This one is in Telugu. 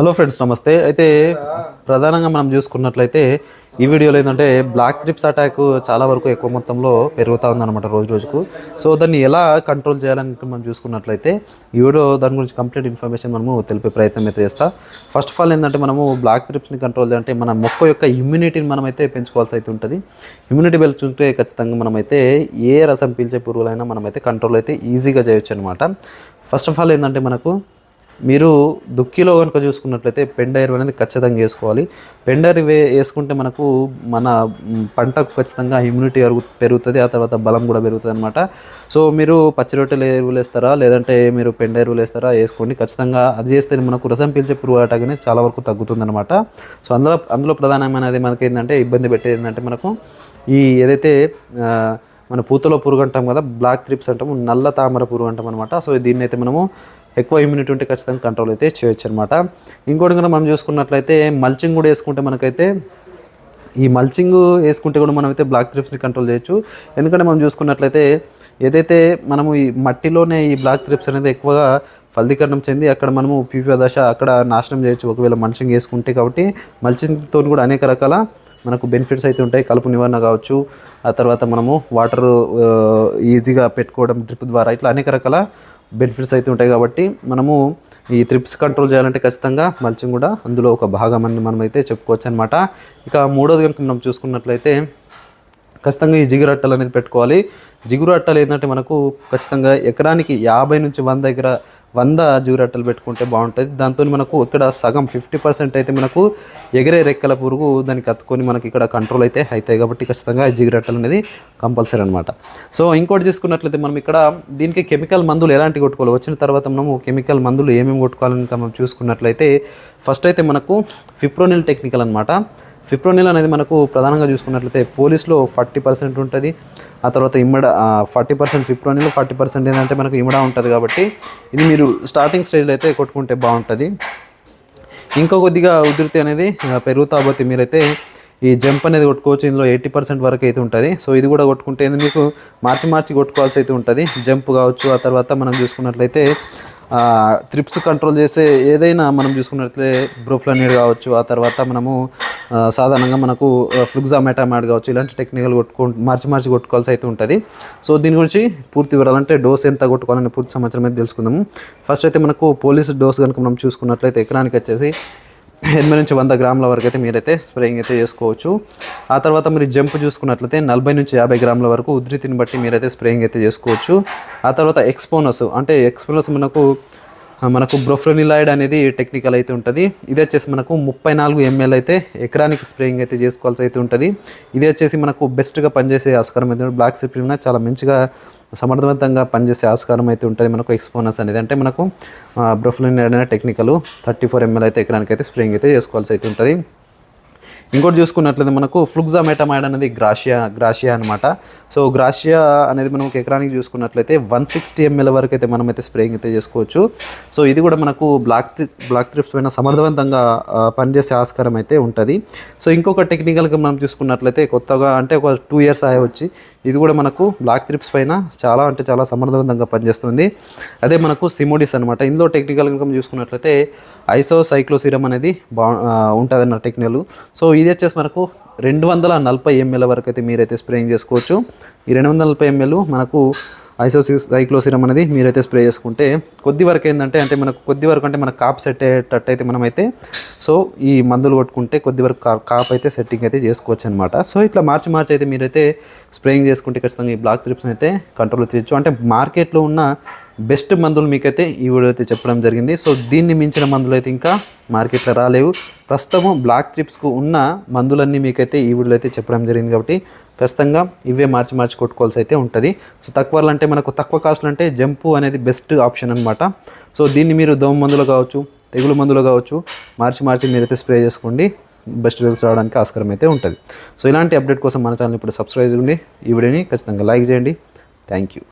హలో ఫ్రెండ్స్ నమస్తే. అయితే ప్రధానంగా మనం చూసుకున్నట్లయితే ఈ వీడియోలో ఏంటంటే బ్లాక్ ట్రిప్స్ అటాక్ చాలా వరకు ఎక్కువ మొత్తంలో పెరుగుతూ ఉందన్నమాట రోజు రోజుకు. సో దాన్ని ఎలా కంట్రోల్ చేయాలని మనం చూసుకున్నట్లయితే ఈ వీడియో దాని గురించి కంప్లీట్ ఇన్ఫర్మేషన్ మనము తెలిపే ప్రయత్నం అయితే చేస్తా. ఫస్ట్ ఆఫ్ ఆల్ ఏంటంటే మనము బ్లాక్ ట్రిప్స్ని కంట్రోల్ చేయాలంటే మన మొక్క యొక్క ఇమ్యూనిటీని మనమైతే పెంచుకోవాల్సి అయితే ఉంటుంది. ఇమ్యూనిటీ పెంచుకుంటే ఖచ్చితంగా మనమైతే ఏ రసం పీల్చే పురుగులైనా మనమైతే కంట్రోల్ అయితే ఈజీగా చేయొచ్చు అనమాట ఫస్ట్ ఆఫ్ ఆల్ ఏంటంటే మనకు మీరు దుక్కిలో కనుక చూసుకున్నట్లయితే పెండైర్ అనేది ఖచ్చితంగా వేసుకోవాలి. పెండైర్ వే వేసుకుంటే మనకు మన పంటకు ఖచ్చితంగా ఇమ్యూనిటీ పెరుగుతుంది ఆ తర్వాత బలం కూడా పెరుగుతుంది అనమాట సో మీరు పచ్చి రొట్టెలు ఎరువులు వేస్తారా? లేదంటే మీరు పెండ ఎరువులు వేస్తారా? వేసుకోండి. ఖచ్చితంగా అది చేస్తే మనకు రసం పీల్చే పురుగు అటాక్ అనేది చాలా వరకు తగ్గుతుంది అనమాట సో అందులో అందులో ప్రధానమైనది మనకి ఏంటంటే ఇబ్బంది పెట్టేది ఏంటంటే మనకు ఈ ఏదైతే మన పూతలో పురుగు అంటాం కదా బ్లాక్ త్రిప్స్ అంటాము నల్ల తామర పురుగు అంటాం అనమాట సో దీన్ని అయితే మనము ఎక్కువ ఇమ్యూనిటీ ఉంటే ఖచ్చితంగా కంట్రోల్ అయితే చేయొచ్చు అనమాట ఇంకోటి కూడా మనం చూసుకున్నట్లయితే మల్చింగ్ కూడా వేసుకుంటే మనకైతే ఈ మల్చింగ్ వేసుకుంటే కూడా మనం అయితే బ్లాక్ త్రిప్స్ని కంట్రోల్ చేయొచ్చు. ఎందుకంటే మనం చూసుకున్నట్లయితే ఏదైతే మనము ఈ మట్టిలోనే ఈ బ్లాక్ త్రిప్స్ అనేది ఎక్కువగా ఫలదీకరణం చెంది అక్కడ మనము పీపీ దశ అక్కడ నాశనం చేయొచ్చు. ఒకవేళ మల్చింగ్ వేసుకుంటే కాబట్టి మల్చింగ్తో కూడా అనేక రకాల మనకు బెనిఫిట్స్ అయితే ఉంటాయి. కలుపు నివారణ కావచ్చు. ఆ తర్వాత మనము వాటర్ ఈజీగా పెట్టుకోవడం డ్రిప్ ద్వారా ఇట్లా అనేక రకాల బెనిఫిట్స్ అయితే ఉంటాయి కాబట్టి మనము ఈ త్రిప్స్ కంట్రోల్ చేయాలంటే ఖచ్చితంగా మల్చింగ్ కూడా అందులో ఒక భాగం అని మనం అయితే చెప్పుకోవచ్చు అనమాట ఇక మూడోది కనుక మనం చూసుకున్నట్లయితే ఖచ్చితంగా ఈ జిగురు అట్టలు అనేది పెట్టుకోవాలి. జిగురు అట్టలు ఏంటంటే మనకు ఖచ్చితంగా ఎకరానికి యాభై నుంచి వంద ఎకర వంద జిగురు అట్టలు పెట్టుకుంటే బాగుంటుంది. దాంతో మనకు ఇక్కడ సగం ఫిఫ్టీ పర్సెంట్ అయితే మనకు ఎగిరే రెక్కల పురుగు దానికి కత్తుకొని మనకి ఇక్కడ కంట్రోల్ అయితే అవుతాయి కాబట్టి ఖచ్చితంగా ఈ జిగురు అట్టలు అనేది కంపల్సరీ అనమాట సో ఇంకోటి తీసుకున్నట్లయితే మనం ఇక్కడ దీనికి కెమికల్ మందులు ఎలాంటి కొట్టుకోవాలి? వచ్చిన తర్వాత మనము కెమికల్ మందులు ఏమేమి కొట్టుకోవాలని మనం చూసుకున్నట్లయితే ఫస్ట్ అయితే మనకు ఫిప్రోనిల్ టెక్నికల్ అనమాట ఫిప్రోనిల్ అనేది మనకు ప్రధానంగా చూసుకున్నట్లయితే పోలీస్లో ఫార్టీ పర్సెంట్ ఉంటుంది. ఆ తర్వాత ఇమ్మడ forty percent fipronil forty percent ఏంటంటే మనకు ఇమ్మడా ఉంటుంది కాబట్టి ఇది మీరు స్టార్టింగ్ స్టేజ్లో అయితే కొట్టుకుంటే బాగుంటుంది. ఇంకా కొద్దిగా ఉధృతి అనేది పెరుగుతా పోతే మీరైతే ఈ జంప్ అనేది కొట్టుకోవచ్చు ఇందులో ఎయిటీ పర్సెంట్ వరకు అయితే ఉంటుంది. సో ఇది కూడా కొట్టుకుంటే మీకు మార్చి మార్చి కొట్టుకోవాల్సి అయితే ఉంటుంది. జంప్ కావచ్చు ఆ తర్వాత మనం చూసుకున్నట్లయితే త్రిప్స్ కంట్రోల్ చేసే ఏదైనా మనం చూసుకున్నట్లయితే బ్రోఫ్లనీడ్ కావచ్చు ఆ తర్వాత మనము సాధారణంగా మనకు ఫ్లుగ్జా మెటామాడ్ కావచ్చు ఇలాంటి టెక్నికల్ కొట్టుకో మార్చి మార్చి కొట్టుకోవాల్సి అయితే ఉంటుంది. సో దీని గురించి పూర్తి వివరాలంటే డోస్ ఎంత కొట్టుకోవాలని పూర్తి సమాచారం అయితే తెలుసుకుందాము. ఫస్ట్ అయితే మనకు పోలీస్ డోస్ కనుక మనం చూసుకున్నట్లయితే ఎకరానికి వచ్చేసి ఎనిమిది నుంచి వంద గ్రాముల వరకు అయితే మీరైతే స్ప్రేయింగ్ అయితే చేసుకోవచ్చు. ఆ తర్వాత మీరు జంప్ చూసుకున్నట్లయితే నలభై నుంచి యాభై గ్రాముల వరకు ఉధృతిని బట్టి మీరైతే స్ప్రేయింగ్ అయితే చేసుకోవచ్చు. ఆ తర్వాత ఎక్స్పోనస్ అంటే ఎక్స్పోనస్ మనకు మనకు బ్రోఫ్రోనిలాయిడ్ అనేది టెక్నికల్ అయితే ఉంటుంది. ఇది వచ్చేసి మనకు ముప్పై నాలుగు ఎంఎల్ అయితే ఎకరానికి స్ప్రేయింగ్ అయితే చేసుకోవాల్సి అయితే ఉంటుంది. ఇది వచ్చేసి మనకు బెస్ట్గా పనిచేసే ఆస్కారం అయితే బ్లాక్ సిప్రిన్ చాలా మంచిగా సమర్థవంతంగా పనిచేసే ఆస్కారం అయితే ఉంటుంది మనకు ఎక్స్పోనస్ అనేది. అంటే మనకు బ్రోఫ్రోనిలాయిడ్ అనే టెక్నికల్ థర్టీ ఫోర్ ఎంఎల్ అయితే ఎకరానికి అయితే స్ప్రేయింగ్ అయితే చేసుకోవాల్సి అయితే ఉంటుంది. ఇంకోటి చూసుకున్నట్లయితే మనకు ఫ్లుగ్జా మెటమైడ్ అనేది గ్రాషియా గ్రాషియా అనమాట సో గ్రాషియా అనేది మనం ఎకరానికి చూసుకున్నట్లయితే వన్ సిక్స్టీ ఎంఎల్ వరకు అయితే మనం అయితే స్ప్రేయింగ్ అయితే చేసుకోవచ్చు. సో ఇది కూడా మనకు బ్లాక్ బ్లాక్ త్రిప్స్ పైన సమర్థవంతంగా పనిచేసే ఆస్కారం అయితే ఉంటుంది. సో ఇంకొక టెక్నికల్గా మనం చూసుకున్నట్లయితే కొత్తగా అంటే ఒక టూ ఇయర్స్ అయ్యి వచ్చి ఇది కూడా మనకు బ్లాక్ త్రిప్స్ పైన చాలా అంటే చాలా సమర్థవంతంగా పనిచేస్తుంది. అదే మనకు సిమోడిస్ అనమాట ఇందులో టెక్నికల్ ఇన్కమ్ చూసుకున్నట్లయితే ఐసోసైక్లోసిరమ్ అనేది బా ఉంటుంది అన్న టెక్నికల్ సో ఇది వచ్చేసి మనకు రెండు వందల నలభై ఎంఎల్ వరకు అయితే మీరైతే స్ప్రేయింగ్ చేసుకోవచ్చు. ఈ రెండు వందల నలభై ఎంఎల్ మనకు ఐసోసి సైక్లోసిరమ్ అనేది మీరైతే స్ప్రే చేసుకుంటే కొద్ది వరకు ఏంటంటే అంటే మనకు కొద్ది వరకు అంటే మన కాప్ సెట్ అయ్యేటట్టు అయితే మనమైతే సో ఈ మందులు కొట్టుకుంటే కొద్ది వరకు కాప్ అయితే సెట్టింగ్ అయితే చేసుకోవచ్చు అనమాట సో ఇట్లా మార్చి మార్చి అయితే మీరైతే స్ప్రేయింగ్ చేసుకుంటే ఖచ్చితంగా ఈ బ్లాక్ త్రిప్స్ని అయితే కంట్రోల్ చేయొచ్చు అంటే మార్కెట్లో ఉన్న బెస్ట్ మందులు మీకైతే ఈ వీడియో అయితే చెప్పడం జరిగింది. సో దీన్ని మించిన మందులు అయితే ఇంకా మార్కెట్లో రాలేవు. ప్రస్తుతం బ్లాక్ ట్రిప్స్కు ఉన్న మందులన్నీ మీకైతే ఈ వీడియోలో అయితే చెప్పడం జరిగింది కాబట్టి ఖచ్చితంగా ఇవే మార్చి మార్చి కొట్టుకోవాల్సి అయితే ఉంటుంది. సో తక్కువ అంటే మనకు తక్కువ కాస్ట్లు అంటే జంపు అనేది బెస్ట్ ఆప్షన్ అనమాట సో దీన్ని మీరు దోమ మందులు కావచ్చు తెగులు మందులు కావచ్చు మార్చి మార్చి మీరైతే స్ప్రే చేసుకోండి. బెస్ట్ రిజల్ట్స్ రావడానికి ఆస్కారం అయితే ఉంటుంది. సో ఇలాంటి అప్డేట్ కోసం మన ఛానల్ ఇప్పుడు సబ్స్క్రైబ్ చేయండి. ఈ వీడియోని ఖచ్చితంగా లైక్ చేయండి. Thank you.